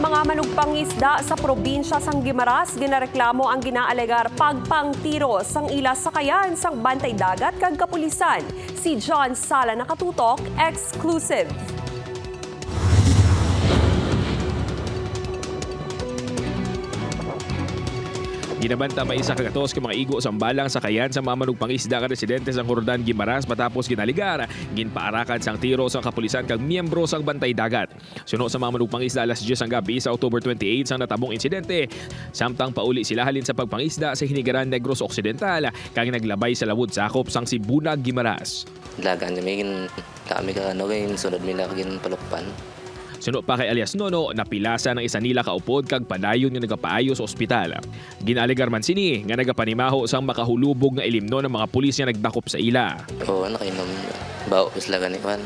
mamanugpang isda sa probinsya sang Gimaras, ginareklamo ang ginaalegar pagpangtiro sang ila sakayan sang bantay dagat kag kapulisan. Si John Sala nakatutok, exclusive. Ginabanta may isa kagatos ka mga igo sa balang sa kayan sa mamanug pangisda ka residente sa Cordan Gimaras matapos ginaligar ginpaarakan sang tiro sa kapulisan kag miyembro sang bantay dagat. Suno sa mamanug pangisda alas 10 ang gabi sa October 28 sang natabong insidente. Samtang pauli sila halin sa pagpangisda sa Hinigaran Negros Occidental kag naglabay sa lawod sakop sang Sibunag Gimaras. Lagan kami, kami ka ano, sunod nila gin palukpan. Suno pa kay alias Nono, napilasa ng isa nila kaupod kag padayon nga nagapaayo sa ospital. Ginaligar man sini nga nagapanimaho sang makahulubog nga ilimno ng mga pulis nga nagdakop sa ila. O ano kayo nung bao sila ganiwan.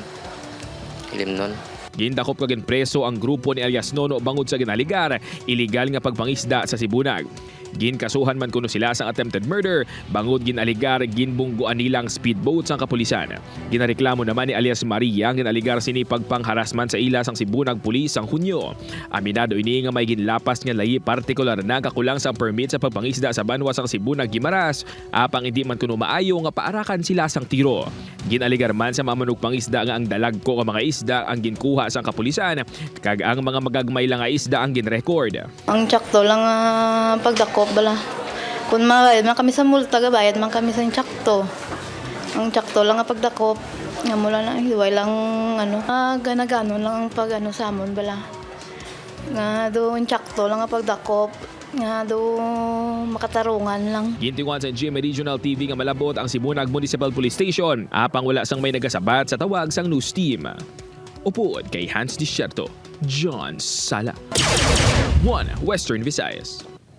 Ilim nun. Gindakop kagin preso ang grupo ni alias Nono bangod sa ginaligar, illegal nga pagpangisda sa Sibunag. Ginkasuhan man kuno sila sa attempted murder, bangod ginaligar ginbungguan nilang speedboat sa kapulisan. Ginareklamo naman ni alias Maria ang ginaligar sini pagpangharasman sa ila sang Sibunag pulis sang Hunyo. Aminado ini nga may ginlapas nga layi partikular na kakulang sa permit sa pagpangisda sa banwa sang Sibunag Gimaras, apang hindi man kuno maayo nga paarakan sila sang tiro. Ginaligar man sa mamanug pangisda nga ang dalagko nga mga isda ang ginkuha sa kapulisan, kag ang mga magagmay lang nga isda ang ginrecord. Ang tsakto lang ah, pagdakop bala. Kung mabayad man kami sa multa, gabayad man kami sa tsakto. Ang tsakto lang nga pagdakop. Nga mula na, hiway lang ano. Ah, ganagano lang ang pag ano sa amon bala. Nga doon tsakto lang nga pagdakop. Nga doon makatarungan lang. Gintinguan sa GMA Regional TV nga malabot ang Sibunag Municipal Police Station, apang wala sang may nagasabat sa tawag sang news team. Upuod kay Hans Disierto, John Sala. 1. Western Visayas.